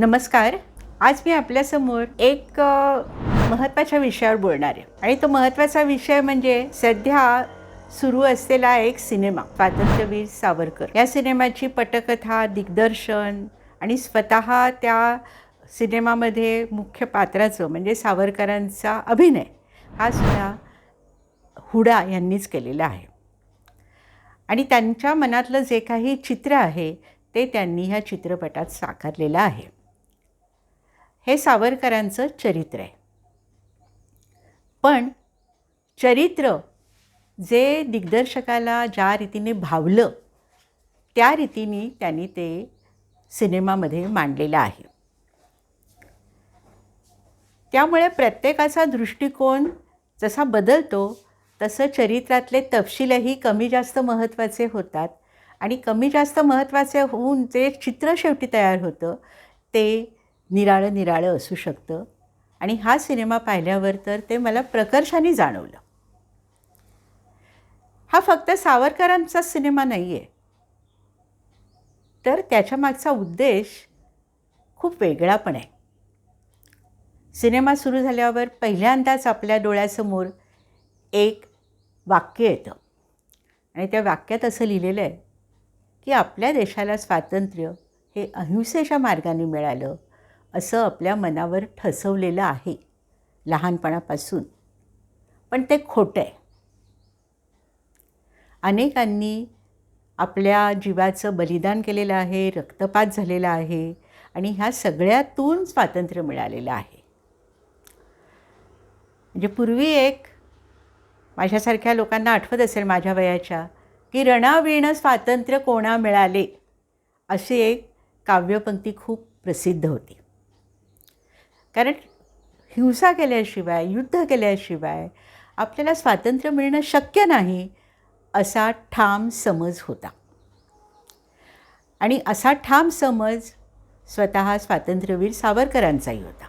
नमस्कार. आज मी आपल्यासमोर एक महत्त्वाच्या विषयावर बोलणार आहे. आणि तो महत्त्वाचा विषय म्हणजे सध्या सुरू असलेला एक सिनेमा स्वातंत्र्यवीर सावरकर. या सिनेमाची पटकथा दिग्दर्शन आणि स्वतः त्या सिनेमामध्ये मुख्य पात्राचं म्हणजे सावरकरांचा अभिनय हा सुद्धा हुडा यांनीच केलेला आहे. आणि त्यांच्या मनातलं जे काही चित्र आहे ते त्यांनी ह्या चित्रपटात साकारलेलं आहे. हे सावरकरांचं चरित्र आहे. पण चरित्र जे दिग्दर्शकाला ज्या रीतीने भावलं त्या रीतीने त्यांनी ते सिनेमामध्ये मांडलेलं आहे. त्यामुळे प्रत्येकाचा दृष्टिकोन जसा बदलतो तसं चरित्रातले तपशीलही कमी जास्त महत्त्वाचे होतात. आणि कमी जास्त महत्त्वाचे होऊन जे चित्र शेवटी तयार होतं ते निराळं निराळं असू शकतं. आणि हा सिनेमा पाहिल्यावर तर ते मला प्रकर्षाने जाणवलं. हा फक्त सावरकरांचा सिनेमा नाही आहे तर त्याच्या मागचा उद्देश खूप वेगळा पण आहे. सिनेमा सुरू झाल्यावर पहिल्यांदाच आपल्या डोळ्यासमोर एक वाक्य येतं. आणि त्या वाक्यात असं लिहिलेलं आहे की आपल्या देशाला स्वातंत्र्य हे अहिंसेच्या मार्गाने मिळालं. असं आपल्या मनावर ठसवलेलं आहे लहानपणापासून. पण ते खोटं आहे. अनेकांनी आपल्या जीवाचं बलिदान केलेलं आहे रक्तपात झालेला आहे आणि ह्या सगळ्यातून स्वातंत्र्य मिळालेलं आहे. म्हणजे पूर्वी एक माझ्यासारख्या लोकांना आठवत असेल माझ्या वयाच्या की रणावीण स्वातंत्र्य कोणा मिळाले अशी एक काव्यपंक्ती खूप प्रसिद्ध होती. कारण हिंसा केल्याशिवाय युद्ध केल्याशिवाय आपल्याला स्वातंत्र्य मिळणं शक्य नाही असा ठाम समज होता. आणि असा ठाम समज स्वतः स्वातंत्र्यवीर सावरकरांचाही होता.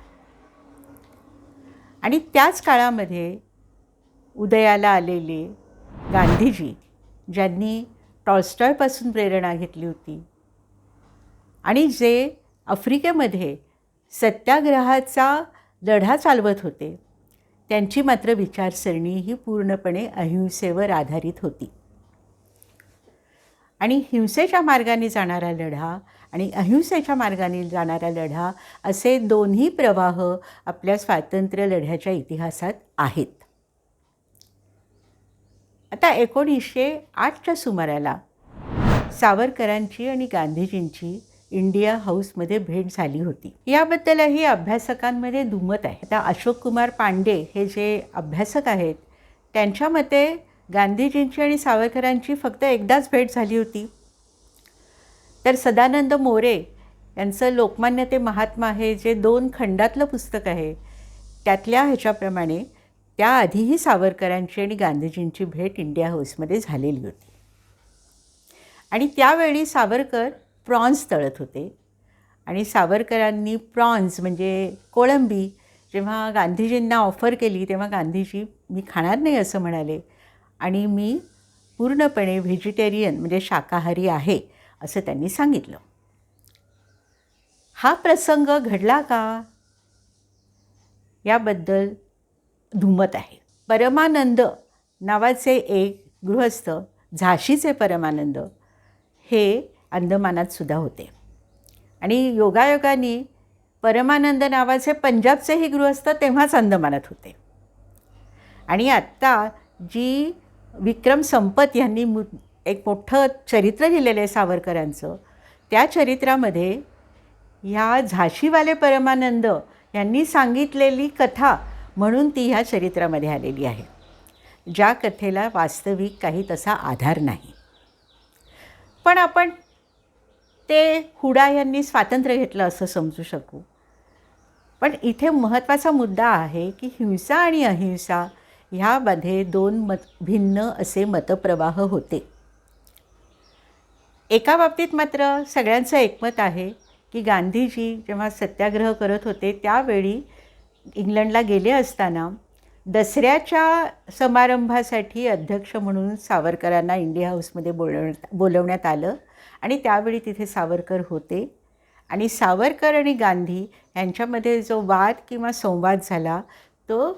आणि त्याच काळामध्ये उदयाला आलेले गांधीजी ज्यांनी टॉलस्टॉयपासून प्रेरणा घेतली होती आणि जे आफ्रिकेमध्ये सत्याग्रहाचा लढा चालवत होते. त्यांची मात्र विचारसरणी ही पूर्णपणे अहिंसेवर आधारित होती. आणि हिंसेच्या मार्गाने जाणारा लढा आणि अहिंसेच्या मार्गाने जाणारा लढा असे दोन्ही प्रवाह आपल्या स्वातंत्र्य लढ्याच्या इतिहासात आहेत. आता एकोणीसशे आठच्या सुमाराला सावरकरांची आणि गांधीजींची इंडिया हाऊसमध्ये भेट झाली होती. याबद्दलही अभ्यासकांमध्ये दुमत आहे. आता अशोक कुमार पांडे हे जे अभ्यासक आहेत त्यांच्या मते गांधीजींची आणि सावरकरांची फक्त एकदाच भेट झाली होती. तर सदानंद मोरे यांचं लोकमान्य ते महात्मा हे जे दोन खंडातलं पुस्तक आहे त्यातल्या ह्याच्याप्रमाणे त्याआधीही सावरकरांची आणि गांधीजींची भेट इंडिया हाऊसमध्ये झालेली होती. आणि त्यावेळी सावरकर प्रॉन्स तळत होते. आणि सावरकरांनी प्रॉन्स म्हणजे कोळंबी जेव्हा गांधीजींना ऑफर केली तेव्हा गांधीजी मी खाणार नाही असं म्हणाले. आणि मी पूर्णपणे व्हेजिटेरियन म्हणजे शाकाहारी आहे असं त्यांनी सांगितलं. हा प्रसंग घडला का? याबद्दल धुमत आहे. परमानंद नावाचे एक गृहस्थ झाशीचे परमानंद हे अंदमानात सुद्धा होते. आणि योगायोगाने परमानंद नावाचे पंजाबचेही गृहस्थ तेव्हाच अंदमानात होते. आणि आत्ता जी विक्रम संपत यांनी मु एक मोठं चरित्र लिहिलेलं आहे सावरकरांचं त्या चरित्रामध्ये ह्या झाशीवाले परमानंद यांनी सांगितलेली कथा म्हणून ती ह्या चरित्रामध्ये आलेली आहे. ज्या कथेला वास्तविक काही तसा आधार नाही. पण आपण ते हुडा यांनी स्वातंत्र्य घेतलं असं समजू शकू. पण इथे महत्त्वाचा मुद्दा आहे की हिंसा आणि अहिंसा ह्यामध्ये दोन मत भिन्न असे मतप्रवाह होते. एका बाबतीत मात्र सगळ्यांचं एकमत आहे की गांधीजी जेव्हा सत्याग्रह करत होते त्यावेळी इंग्लंडला गेले असताना दसऱ्याच्या समारंभासाठी अध्यक्ष म्हणून सावरकरांना इंडिया हाऊसमध्ये बोलव बोलवण्यात आलं. आणि त्यावेळी तिथे सावरकर होते. आणि सावरकर आणि गांधी यांच्यामध्ये जो वाद किंवा संवाद झाला तो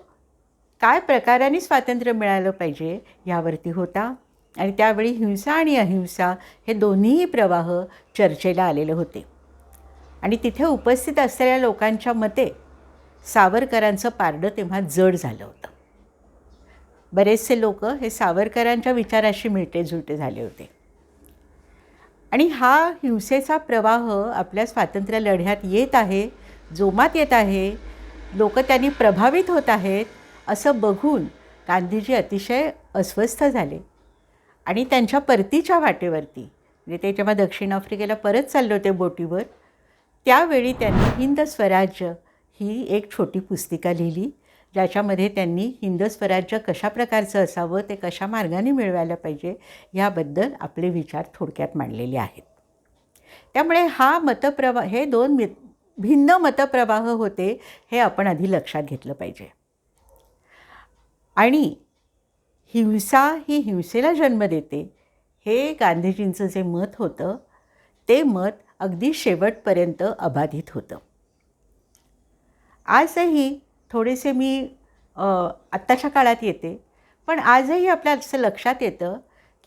काय प्रकाराने स्वातंत्र्य मिळालं पाहिजे यावरती होता. आणि त्यावेळी हिंसा आणि अहिंसा हे दोन्हीही प्रवाह चर्चेला आलेले होते. आणि तिथे उपस्थित असलेल्या लोकांच्या मते सावरकरांचं पारडं तेव्हा जड झालं होतं. बरेचसे लोक हे सावरकरांच्या विचाराशी मिळते जुळते झाले होते. आणि हा हिंसेचा प्रवाह आपल्या स्वातंत्र्य लढ्यात येत आहे जोमात येत आहे लोक त्यांनी प्रभावित होत आहेत असं बघून गांधीजी अतिशय अस्वस्थ झाले. आणि त्यांच्या परतीच्या वाटेवरती म्हणजे ते जेव्हा दक्षिण आफ्रिकेला परत चालले होते बोटीवर त्यावेळी त्यांनी हिंद स्वराज्य ही एक छोटी पुस्तिका लिहिली. ज्याच्यामध्ये त्यांनी हिंद स्वराज्य कशा प्रकारचं असावं ते कशा मार्गाने मिळवायला पाहिजे ह्याबद्दल आपले विचार थोडक्यात मांडलेले आहेत. त्यामुळे हा मतप्रवाह हे दोन मि भिन्न मतप्रवाह होते हे आपण आधी लक्षात घेतलं पाहिजे. आणि हिंसा ही हिंसेला जन्म देते हे गांधीजींचं जे मत होतं ते मत अगदी शेवटपर्यंत अबाधित होतं. आजही थोडेसे मी आत्ताच्या काळात येते. पण आजही आपल्या असं लक्षात येतं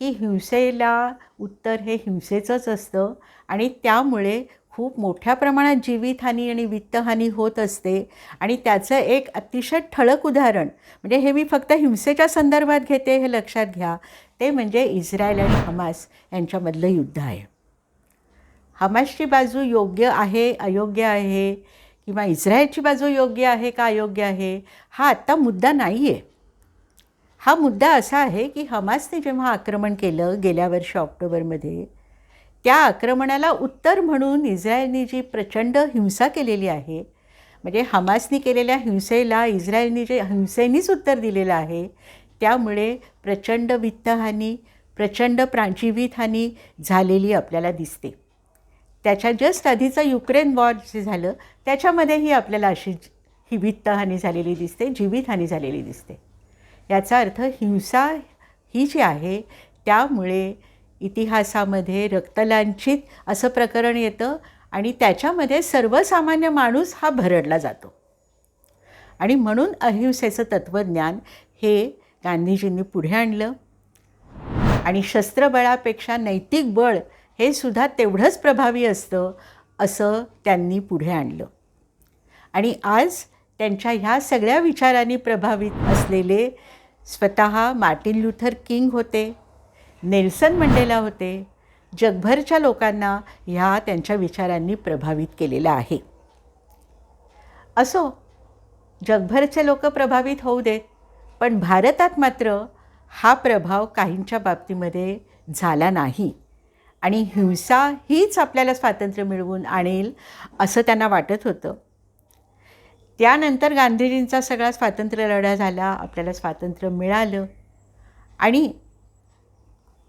की हिंसेला उत्तर हे हिंसेचंच असतं आणि त्यामुळे खूप मोठ्या प्रमाणात जीवितहानी आणि वित्तहानी होत असते. आणि त्याचं एक अतिशय ठळक उदाहरण म्हणजे हे मी फक्त हिंसेच्या संदर्भात घेते हे लक्षात घ्या ते म्हणजे इस्रायल आणि हमास यांच्यामधलं युद्ध आहे. हमासची बाजू योग्य आहे अयोग्य आहे? किंवा इस्रायलची बाजू योग्य आहे का अयोग्य आहे? हा आत्ता मुद्दा नाही आहे हा मुद्दा असा आहे की हमासने जेव्हा आक्रमण केलं गेल्या वर्षी ऑक्टोबरमध्ये त्या आक्रमणाला उत्तर म्हणून इस्रायलने जी प्रचंड हिंसा केलेली आहे म्हणजे हमासनी केलेल्या हिंसेला इस्रायलने जे हिंसेनीच उत्तर दिलेलं आहे त्यामुळे प्रचंड वित्तहानी प्रचंड प्राणजीवितहानी झालेली आपल्याला दिसते. त्याच्या जस्ट आधीचं युक्रेन वॉर जे झालं त्याच्यामध्येही आपल्याला अशी ही वित्तहानी झालेली दिसते जीवितहानी झालेली दिसते. याचा अर्थ हिंसा ही जी आहे त्यामुळे इतिहासामध्ये रक्तलांछित असं प्रकरण येतं आणि त्याच्यामध्ये सर्वसामान्य माणूस हा भरडला जातो. आणि म्हणून अहिंसेचं तत्त्वज्ञान हे गांधीजींनी पुढे आणलं. आणि शस्त्रबळापेक्षा नैतिक बळ हे सुद्धा तेवढंच प्रभावी असतं असं त्यांनी पुढे आणलं. आणि आज त्यांच्या ह्या सगळ्या विचारांनी प्रभावित असलेले स्वतः मार्टिन लुथर किंग होते नेल्सन मंडेला होते जगभरच्या लोकांना ह्या त्यांच्या विचारांनी प्रभावित केलेलं आहे. असो जगभरचे लोक प्रभावित होऊ देत पण भारतात मात्र हा प्रभाव काहींच्या बाबतीमध्ये झाला नाही. आणि हिंसा हीच आपल्याला स्वातंत्र्य मिळवून आणेल असं त्यांना वाटत होतं. त्यानंतर गांधीजींचा सगळा स्वातंत्र्य लढा झाला आपल्याला स्वातंत्र्य मिळालं. आणि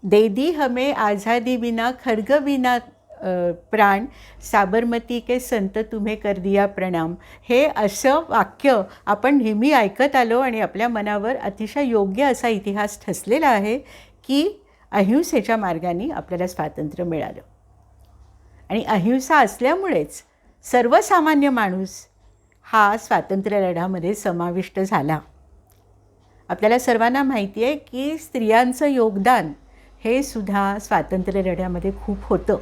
देदी हमे आझादी विना खर्ग विना प्राण साबरमती के संत तुम्हे कर दिया प्रणाम. हे असं वाक्य आपण नेहमी ऐकत आलो आणि आपल्या मनावर अतिशय योग्य असा इतिहास ठसलेला आहे की अहिंसेच्या मार्गाने आपल्याला स्वातंत्र्य मिळालं. आणि अहिंसा असल्यामुळेच सर्वसामान्य माणूस हा स्वातंत्र्य लढ्यामध्ये समाविष्ट झाला. आपल्याला सर्वांना माहिती आहे की स्त्रियांचं योगदान हे सुद्धा स्वातंत्र्य लढ्यामध्ये खूप होतं.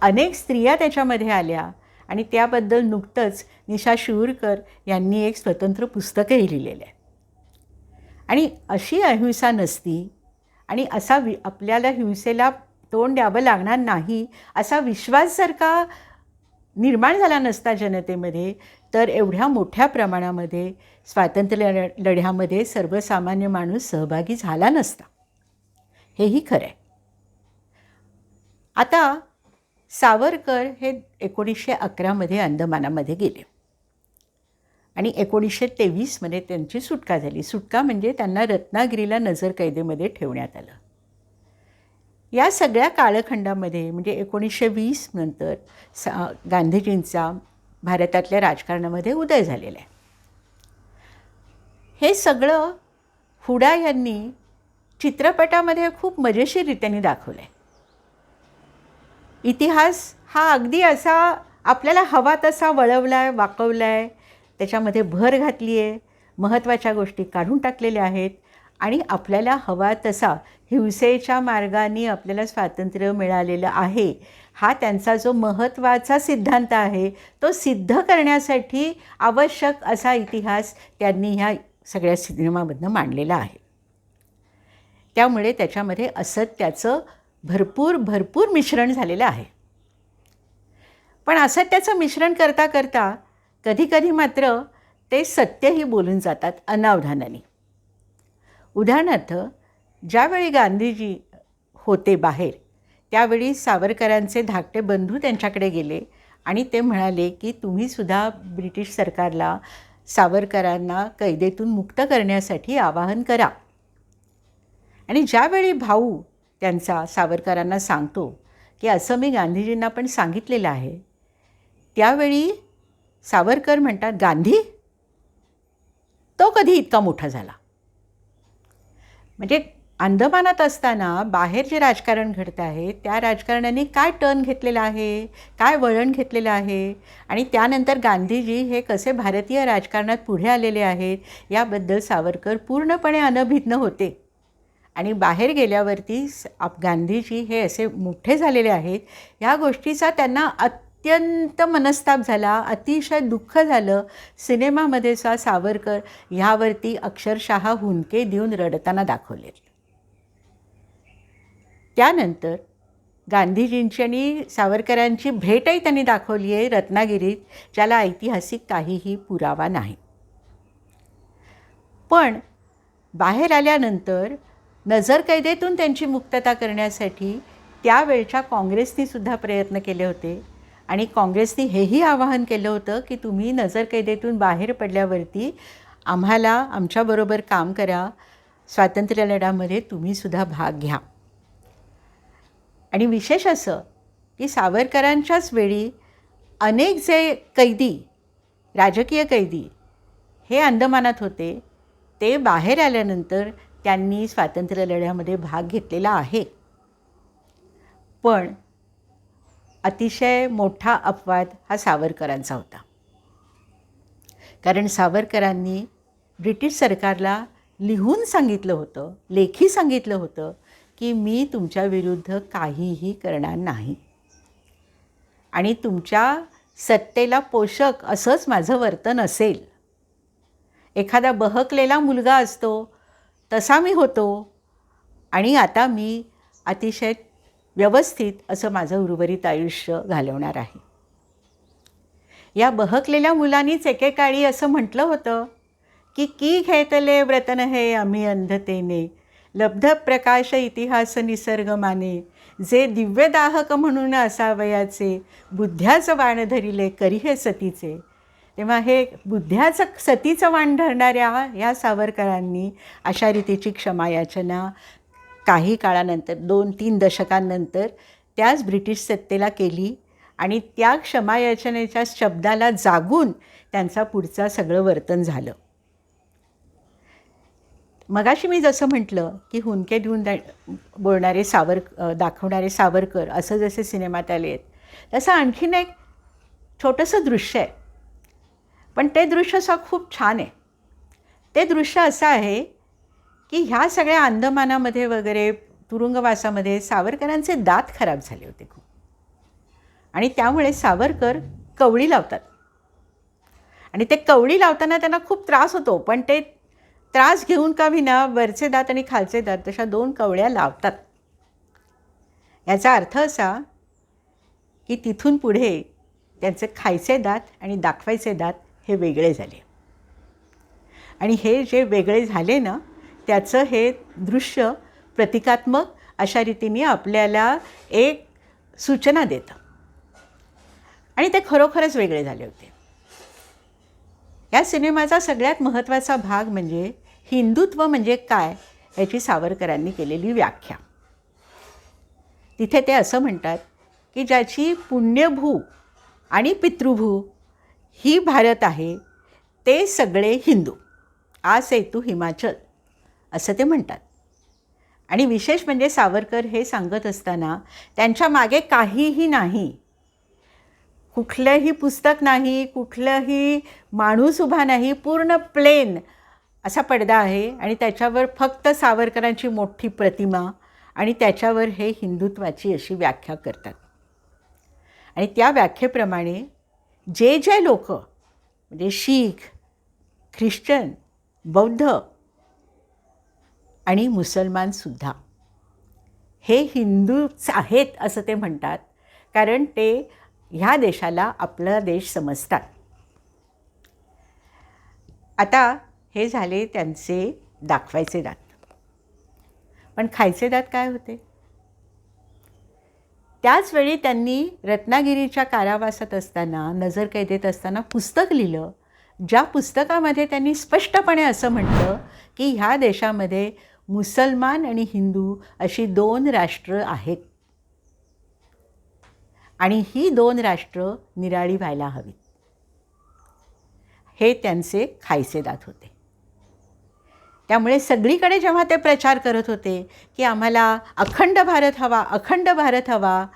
अनेक स्त्रिया त्याच्यामध्ये आल्या आणि त्याबद्दल नुकतंच निशा शिवरकर यांनी एक स्वतंत्र पुस्तकही लिहिलेलं आहे. आणि अशी अहिंसा नसती आणि असा वि आपल्याला हिंसेला तोंड द्यावं लागणार नाही असा विश्वास जर का निर्माण झाला नसता जनतेमध्ये तर एवढ्या मोठ्या प्रमाणामध्ये स्वातंत्र्य लढ्यामध्ये सर्वसामान्य माणूस सहभागी झाला नसता. हेही खरं आहे. आता सावरकर हे एकोणीसशे अकरामध्ये अंदमानामध्ये गेले. आणि एकोणीसशे तेवीसमध्ये त्यांची सुटका झाली. सुटका म्हणजे त्यांना रत्नागिरीला नजरकैदेमध्ये ठेवण्यात आलं. या सगळ्या कालखंडामध्ये म्हणजे एकोणीसशे वीस नंतर सा गांधीजींचा भारतातल्या राजकारणामध्ये उदय झालेला आहे. हे सगळं हुडा यांनी चित्रपटामध्ये खूप मजेशीरित्याने दाखवलं आहे इतिहास हा अगदी असा आपल्याला हवा तसा वळवला आहे वाकवला आहे त्याच्यामध्ये भर घातली आहे महत्त्वाच्या गोष्टी काढून टाकलेल्या आहेत आणि आपल्याला हवा तसा हिंसेच्या मार्गाने आपल्याला स्वातंत्र्य मिळालेलं आहे. हा त्यांचा जो महत्त्वाचा सिद्धांत आहे तो सिद्ध करण्यासाठी आवश्यक असा इतिहास त्यांनी ह्या सगळ्या सिनेमामधनं मांडलेला आहे. त्यामुळे त्याच्यामध्ये असत्याचं भरपूर भरपूर मिश्रण झालेलं आहे. पण असत्याचं मिश्रण करता करता कधीकधी मात्र ते सत्यही बोलून जातात अनावधानाने. उदाहरणार्थ ज्यावेळी गांधीजी होते बाहेर त्यावेळी सावरकरांचे धाकटे बंधू त्यांच्याकडे गेले आणि ते म्हणाले की तुम्हीसुद्धा ब्रिटिश सरकारला सावरकरांना कैदेतून मुक्त करण्यासाठी आवाहन करा. आणि ज्यावेळी भाऊ त्यांचा सावरकरांना सांगतो की असं मी गांधीजींना पण सांगितलेलं आहे त्यावेळी सावरकर म्हणतात गांधी? तो कधी इतका मोठा झाला. म्हणजे अंदमानात असताना बाहेर जे राजकारण घडतं आहे त्या राजकारणाने काय टर्न घेतलेलं आहे काय वळण घेतलेलं आहे? आणि त्यानंतर गांधीजी हे कसे भारतीय राजकारणात पुढे आलेले आहेत याबद्दल सावरकर पूर्णपणे अनभिज्ञ होते. आणि बाहेर गेल्यावरती आप गांधीजी हे असे मोठे झालेले आहेत या गोष्टीचा त्यांना अत्यंत मनस्ताप झाला अतिशय दुःख झालं. सिनेमामध्ये सा सावरकर ह्यावरती अक्षरशः हुंदके देऊन रडताना दाखवले. त्यानंतर गांधीजींची आणि सावरकरांची भेटही त्यांनी दाखवली आहे रत्नागिरीत ज्याला ऐतिहासिक काहीही पुरावा नाही. पण बाहेर आल्यानंतर नजरकैदेतून त्यांची मुक्तता करण्यासाठी त्यावेळच्या काँग्रेसनीसुद्धा प्रयत्न केले होते. आणि काँग्रेसने हेही आवाहन केलं होतं की तुम्ही नजरकैदेतून बाहेर पडल्यावरती आम्हाला आमच्याबरोबर काम करा स्वातंत्र्य लढ्यामध्ये तुम्हीसुद्धा भाग घ्या. आणि विशेष असं की सावरकरांच्याच वेळी अनेक जे कैदी राजकीय कैदी हे अंदमानात होते ते बाहेर आल्यानंतर त्यांनी स्वातंत्र्य लढ्यामध्ये भाग घेतलेला आहे. पण अतिशय मोठा अपवाद हा सावरकरांचा होता. कारण सावरकरांनी ब्रिटिश सरकारला लिहून सांगितलं होतं लेखी सांगितलं होतं की मी तुमच्या विरुद्ध काहीही करणार नाही. आणि तुमच्या सत्तेला पोषक असंच माझं वर्तन असेल. एखादा बहकलेला मुलगा असतो तसा मी होतो. आणि आता मी अतिशय व्यवस्थित असं माझं उर्वरित आयुष्य घालवणार आहे. या बहकलेल्या मुलांनीच एकेकाळी असं म्हटलं होतं की की घेतले व्रतन हे आम्ही अंधतेने लब्ध प्रकाश इतिहास निसर्ग माने जे दिव्यदाहक म्हणून असावयाचे बुद्ध्याचं वाण धरिले करी हे सतीचे. तेव्हा हे बुद्ध्याचं सतीचं वाण धरणाऱ्या ह्या सावरकरांनी अशा रीतीची क्षमायाचना काही काळानंतर दोन तीन दशकांनंतर त्याच ब्रिटिश सत्तेला केली आणि त्या क्षमायाचनेच्या शब्दाला जागून त्यांचा पुढचा सगळं वर्तन झालं. मगाशी मी जसं म्हटलं की हुंके देऊन बोलणारे सावर दाखवणारे सावरकर असं जसे सिनेमात आले आहेत तसं आणखीन एक छोटंसं दृश्य आहे. पण ते दृश्य असं खूप छान आहे. ते दृश्य असं आहे की ह्या सगळ्या अंदमानामध्ये वगैरे तुरुंगवासामध्ये सावरकरांचे दात खराब झाले होते खूप. आणि त्यामुळे सावरकर कवळी लावतात. आणि ते कवळी लावताना त्यांना खूप त्रास होतो पण ते त्रास घेऊन का विना वरचे दात आणि खालचे दात तशा दोन कवळ्या लावतात. याचा अर्थ असा की तिथून पुढे त्यांचे खायचे दात आणि दाखवायचे दात हे वेगळे झाले. आणि हे जे वेगळे झाले ना त्याचं हे दृश्य प्रतिकात्मक अशा रीतीने आपल्याला एक सूचना देतं. आणि ते खरोखरच वेगळे झाले होते. या सिनेमाचा सगळ्यात महत्त्वाचा भाग म्हणजे हिंदुत्व म्हणजे काय याची सावरकरांनी केलेली व्याख्या. तिथे ते असं म्हणतात की ज्याची पुण्यभू आणि पितृभू ही भारत आहे ते सगळे हिंदू. आ सेतू हिमाचल. असं ते म्हणतात. आणि विशेष म्हणजे सावरकर हे सांगत असताना त्यांच्या मागे काहीही नाही कुठलंही पुस्तक नाही कुठलंही माणूस उभा नाही पूर्ण प्लेन असा पडदा आहे आणि त्याच्यावर फक्त सावरकरांची मोठी प्रतिमा आणि त्याच्यावर हे हिंदुत्वाची अशी व्याख्या करतात. आणि त्या व्याख्येप्रमाणे जे जे लोक म्हणजे शीख ख्रिश्चन बौद्ध आणि मुसलमानसुद्धा. हे हिंदूच आहेत असं ते म्हणतात कारण ते ह्या देशाला आपला देश समजतात. आता हे झाले त्यांचे दाखवायचे दात. पण खायचे दात काय होते? त्याचवेळी त्यांनी रत्नागिरीच्या कारावासात असताना नजर कैदेत असताना पुस्तक लिहिलं ज्या पुस्तकामध्ये त्यांनी स्पष्टपणे असं म्हटलं की ह्या देशामध्ये मुसलमान आणि हिंदू अशी दोन राष्ट्र आहेत. आणि ही दोन राष्ट्र निराळी व्हायला हवीत. हे त्यांचे खायसेदात होते. त्यामुळे सगळीकडे जेव्हा ते प्रचार करत होते की आम्हाला अखंड भारत हवा अखंड भारत हवा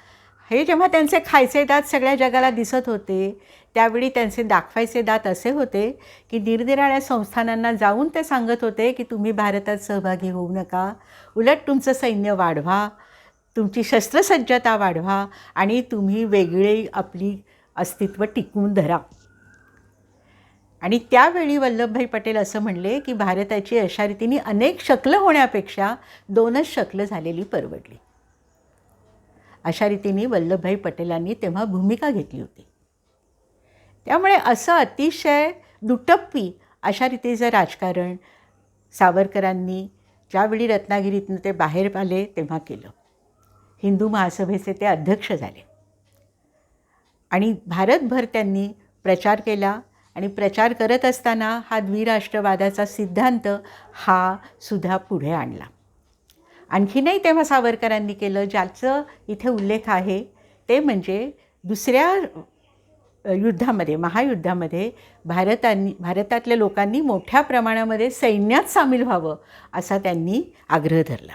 हे जेव्हा त्यांचे खायचे दात सगळ्या जगाला दिसत होते त्यावेळी त्यांचे दाखवायचे दात असे होते की निरनिराळ्या संस्थानांना जाऊन ते सांगत होते की तुम्ही भारतात सहभागी होऊ नका उलट तुमचं सैन्य वाढवा तुमची शस्त्रसज्जता वाढवा आणि तुम्ही वेगळी आपली अस्तित्व टिकवून धरा. आणि त्यावेळी वल्लभभाई पटेल असं म्हणले की भारताची अशा रीतीने अनेक शकलं होण्यापेक्षा दोनच शकलं झालेली परवडली. अशा रीतीने वल्लभभाई पटेलांनी तेव्हा भूमिका घेतली होती. त्यामुळे असं अतिशय दुटप्पी अशा रीतीचं राजकारण सावरकरांनी ज्यावेळी रत्नागिरीतनं ते बाहेर आले तेव्हा केलं. हिंदू महासभेचे ते अध्यक्ष झाले. आणि भारतभर त्यांनी प्रचार केला आणि प्रचार करत असताना हा द्विराष्ट्रवादाचा सिद्धांत हा सुद्धा पुढे आणला. आणखीनही तेव्हा सावरकरांनी केलं ज्याचं इथे उल्लेख आहे ते म्हणजे दुसऱ्या युद्धामध्ये महायुद्धामध्ये भारतांनी भारतातल्या लोकांनी मोठ्या प्रमाणामध्ये सैन्यात सामील व्हावं असा त्यांनी आग्रह धरला.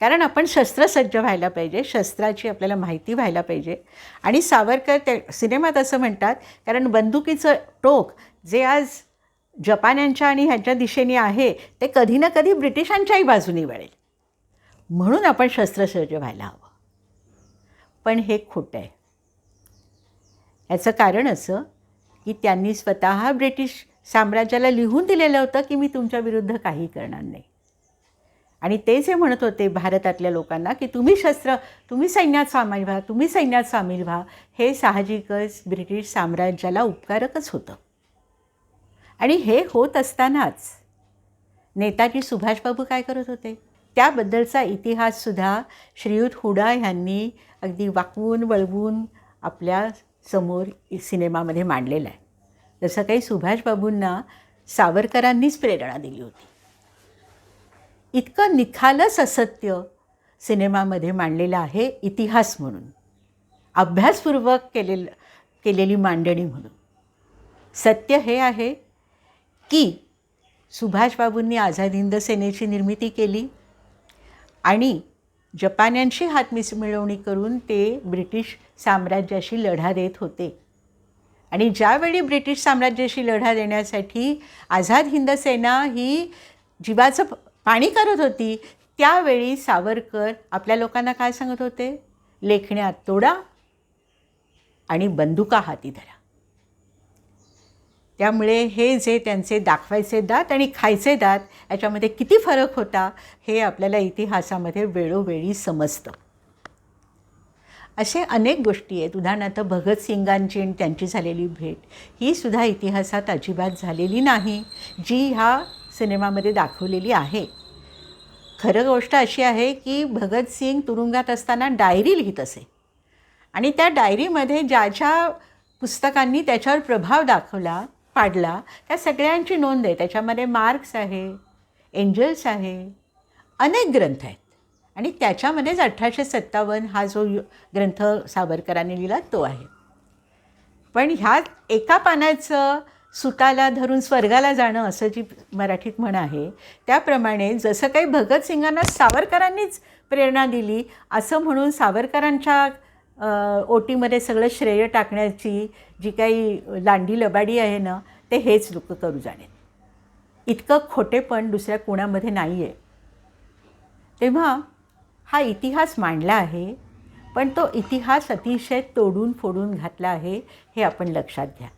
कारण आपण शस्त्रसज्ज व्हायला पाहिजे शस्त्राची आपल्याला माहिती व्हायला पाहिजे. आणि सावरकर त्या सिनेमात असं म्हणतात कारण बंदुकीचं टोक जे आज जपान्यांच्या आणि ह्यांच्या दिशेने आहे ते कधी ना कधी ब्रिटिशांच्याही बाजूने वळेल. म्हणून आपण शस्त्रसज्ज व्हायला हवं. पण हे खोटं आहे. याचं कारण असं की त्यांनी स्वतः ब्रिटिश साम्राज्याला लिहून दिलेलं होतं की मी तुमच्या विरुद्ध काही करणार नाही. आणि ते जे म्हणत होते भारतातल्या लोकांना की तुम्ही शस्त्र तुम्ही सैन्यात सामील व्हा तुम्ही सैन्यात सामील व्हा. हे साहजिकच ब्रिटिश साम्राज्याला उपकारकच होतं. आणि हे होत असतानाच नेताजी सुभाषबाबू काय करत होते? त्याबद्दलचा इतिहाससुद्धा श्रीयुत हुडा ह्यांनी अगदी वाकवून वळवून आपल्यासमोर सिनेमामध्ये मांडलेला आहे. जसं काही सुभाषबाबूंना सावरकरांनीच प्रेरणा दिली होती. इतकं निखालस असत्य सिनेमामध्ये मांडलेलं आहे इतिहास म्हणून. अभ्यासपूर्वक केलेलं केलेली मांडणी म्हणून. सत्य हे आहे की सुभाषबाबूंनी आझाद हिंद सेनेची निर्मिती केली आणि जपान्यांशी हातमिस मिळवणी करून ते ब्रिटिश साम्राज्याशी लढा देत होते. आणि ज्यावेळी ब्रिटिश साम्राज्याशी लढा देण्यासाठी आझाद हिंद सेना ही जीवाचं पाणी करत होती त्यावेळी सावरकर आपल्या लोकांना काय सांगत होते? लेखण्यात तोडा आणि बंदुका हाती धरा. त्यामुळे हे जे त्यांचे दाखवायचे दात आणि खायचे दात याच्यामध्ये किती फरक होता हे आपल्याला इतिहासामध्ये वेळोवेळी समजतं. असे अनेक गोष्टी आहेत. उदाहरणार्थ भगतसिंगांची आणि त्यांची झालेली भेट ही सुद्धा इतिहासात अजिबात झालेली नाही जी ह्या सिनेमामध्ये दाखवलेली आहे. खरं गोष्ट अशी आहे की भगतसिंग तुरुंगात असताना डायरी लिहित असे. आणि त्या डायरीमध्ये ज्या ज्या पुस्तकांनी त्याच्यावर प्रभाव दाखवला पाडला त्या सगळ्यांची नोंद आहे. त्याच्यामध्ये मार्क्स आहे एंजल्स आहे अनेक ग्रंथ आहेत. आणि त्याच्यामध्येच अठराशे सत्तावन्न हा जो ग्रंथ सावरकरांनी लिहिला तो आहे. पण ह्या एका पानाचं सुताला धरून स्वर्गाला जाणं असं जी मराठीत म्हण आहे त्याप्रमाणे जसं काही भगतसिंगांना सावरकरांनीच प्रेरणा दिली असं म्हणून सावरकरांच्या ओटीमध्ये सगळं श्रेय टाकण्याची जी काही लांडी लबाडी आहे ना ते हेच लोक करू जाणे. इतकं खोटेपण दुसऱ्या कोणामध्ये नाही आहे तेव्हा हा इतिहास मांडला आहे पण तो इतिहास अतिशय तोडून फोडून घातला आहे हे आपण लक्षात घ्या.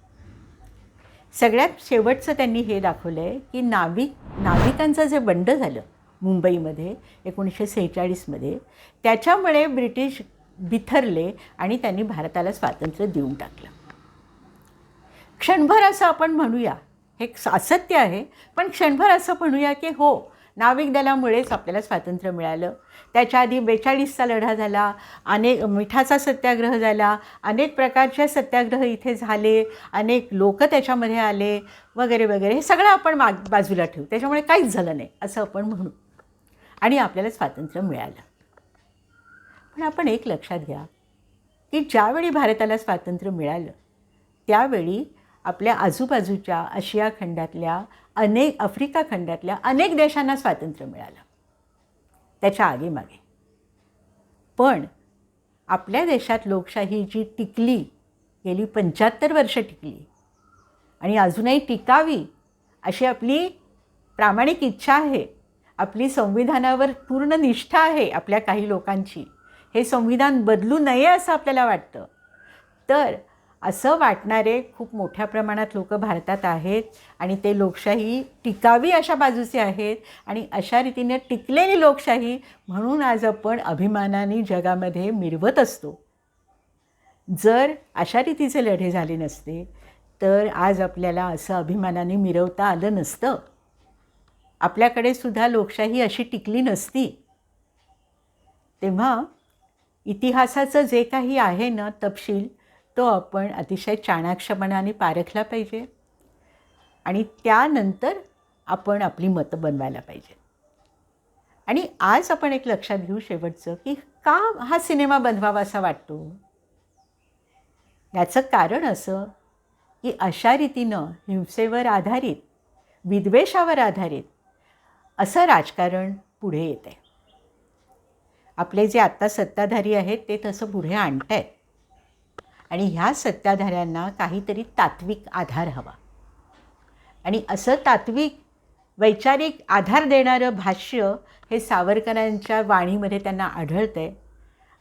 सगळ्यात शेवटचं त्यांनी हे दाखवलं आहे की नाविक नाविकांचं जे बंड झालं मुंबईमध्ये एकोणीसशे सेहेचाळीसमध्ये त्याच्यामुळे ब्रिटिश बिथरले आणि त्यांनी भारताला स्वातंत्र्य देऊन टाकलं. क्षणभर असं आपण म्हणूया. हे सातत्य आहे पण क्षणभर असं म्हणूया की हो नाविक दलामुळेच आपल्याला स्वातंत्र्य मिळालं. त्याच्या आधी बेचाळीसचा लढा झाला अनेक मिठाचा सत्याग्रह झाला अनेक प्रकारचे सत्याग्रह इथे झाले अनेक लोक त्याच्यामध्ये आले वगैरे वगैरे. हे सगळं आपण माग बाजूला ठेवू. त्याच्यामुळे काहीच झालं नाही असं आपण म्हणू. आणि आपल्याला स्वातंत्र्य मिळालं. पण आपण एक लक्षात घ्या की ज्यावेळी भारताला स्वातंत्र्य मिळालं त्यावेळी आपल्या आजूबाजूच्या आशिया खंडातल्या अनेक आफ्रिका खंडातल्या अनेक देशांना स्वातंत्र्य मिळालं. त्याच्या आगेमागे पण आपल्या देशात लोकशाही जी टिकली गेली पंच्याहत्तर वर्ष टिकली आणि अजूनही टिकावी अशी आपली प्रामाणिक इच्छा आहे आपली संविधानावर पूर्ण निष्ठा आहे आपल्या काही लोकांची हे संविधान बदलू नये असं आपल्याला वाटतं. तर असं वाटणारे खूप मोठ्या प्रमाणात लोक भारतात आहेत आणि ते लोकशाही टिकावी अशा बाजूचे आहेत आणि अशा रीतीने टिकलेली लोकशाही म्हणून आज आपण अभिमानाने जगामध्ये मिरवत असतो. जर अशा रीतीचे लढे झाले नसते तर आज आपल्याला असं अभिमानाने मिरवता आलं नसतं. आपल्याकडे सुद्धा लोकशाही अशी टिकली नसती. तेव्हा इतिहासाचं जे काही आहे ना तपशील तो आपण अतिशय चाणाक्षपणाने पारखला पाहिजे आणि त्यानंतर आपण आपली मतं बनवायला पाहिजे. आणि आज आपण एक लक्षात घेऊ शेवटचं की का हा सिनेमा बनवावा असा वाटतो? याचं कारण असं की अशा रीतीनं हिंसेवर आधारित विद्वेषावर आधारित असं राजकारण पुढे येत आहे आपले जे आत्ता सत्ताधारी आहेत ते तसं पुढे आणत आहेत आणि ह्या सत्ताधाऱ्यांना काहीतरी तात्विक आधार हवा. आणि असं तात्विक वैचारिक आधार देणारं भाष्य हे सावरकरांच्या वाणीमध्ये त्यांना आढळतं आहे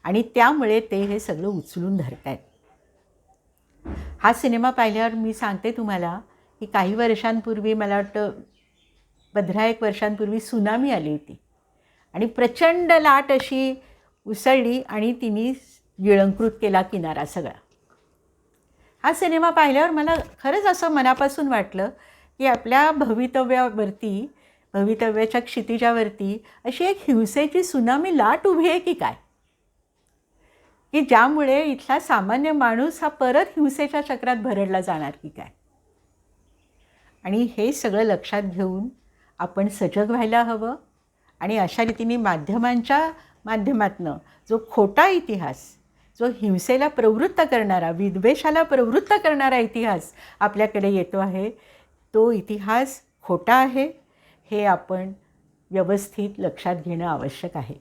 आणि त्यामुळे ते हे सगळं उचलून धरत आहेत हा सिनेमा पाहिल्यावर मी सांगते तुम्हाला की काही वर्षांपूर्वी मला वाटतं पंधरा एक वर्षांपूर्वी सुनामी आली होती. आणि प्रचंड लाट अशी उसळली आणि तिने गिळंकृत केला किनारा सगळा. हा सिनेमा पाहिल्यावर मला खरंच असं मनापासून वाटलं की आपल्या भवितव्यावरती भवितव्याच्या क्षितिजावरती अशी एक हिंसेची सुनामी लाट उभी आहे की काय? की ज्यामुळे इथला सामान्य माणूस हा परत हिंसेच्या चक्रात भरडला जाणार की काय? आणि हे सगळं लक्षात घेऊन आपण सजग व्हायला हवं. आणि अशा रीतीने माध्यमांच्या माध्यमातनं जो खोटा इतिहास जो हिंसेला प्रवृत्त करणारा विद्वेषाला प्रवृत्त करणारा इतिहास आपल्याकडे येतो आहे तो इतिहास खोटा आहे हे आपण व्यवस्थित लक्षात घेणं आवश्यक आहे.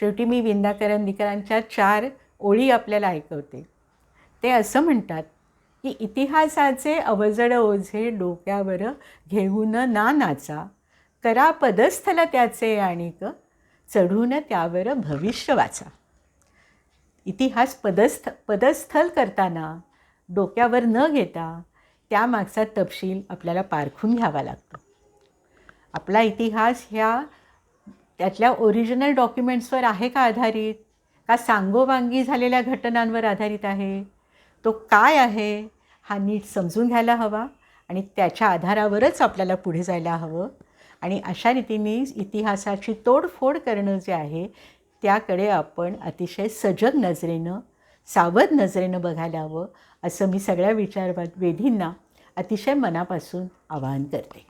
शेवटी मी विंदा करंदीकरांच्या चार ओळी आपल्याला ऐकवते. ते असं म्हणतात की इतिहासाचे अवजड ओझे डोक्यावर घेऊन ना नाचा करा पदस्थल त्याचे आणिक चढून त्यावर भविष्य वाचा. इतिहास पदस्थ पदस्थल करताना डोक्यावर न घेता त्यामागचा तपशील आपल्याला पारखून घ्यावा लागतो. आपला इतिहास ह्या त्यातल्या ओरिजिनल डॉक्युमेंट्सवर आहे का आधारित? का सांगोवांगी झालेल्या घटनांवर आधारित आहे? तो काय आहे? हा नीट समजून घ्यायला हवा आणि त्याच्या आधारावरच आपल्याला पुढे जायला हवं. आणि अशा रीतीने इतिहासाची तोडफोड करणं जे आहे त्याकडे आपण अतिशय सजग नजरेनं सावध नजरेनं बघायला हवं असं मी सगळ्या विचारवाद वेधींना अतिशय मनापासून आवाहन करते.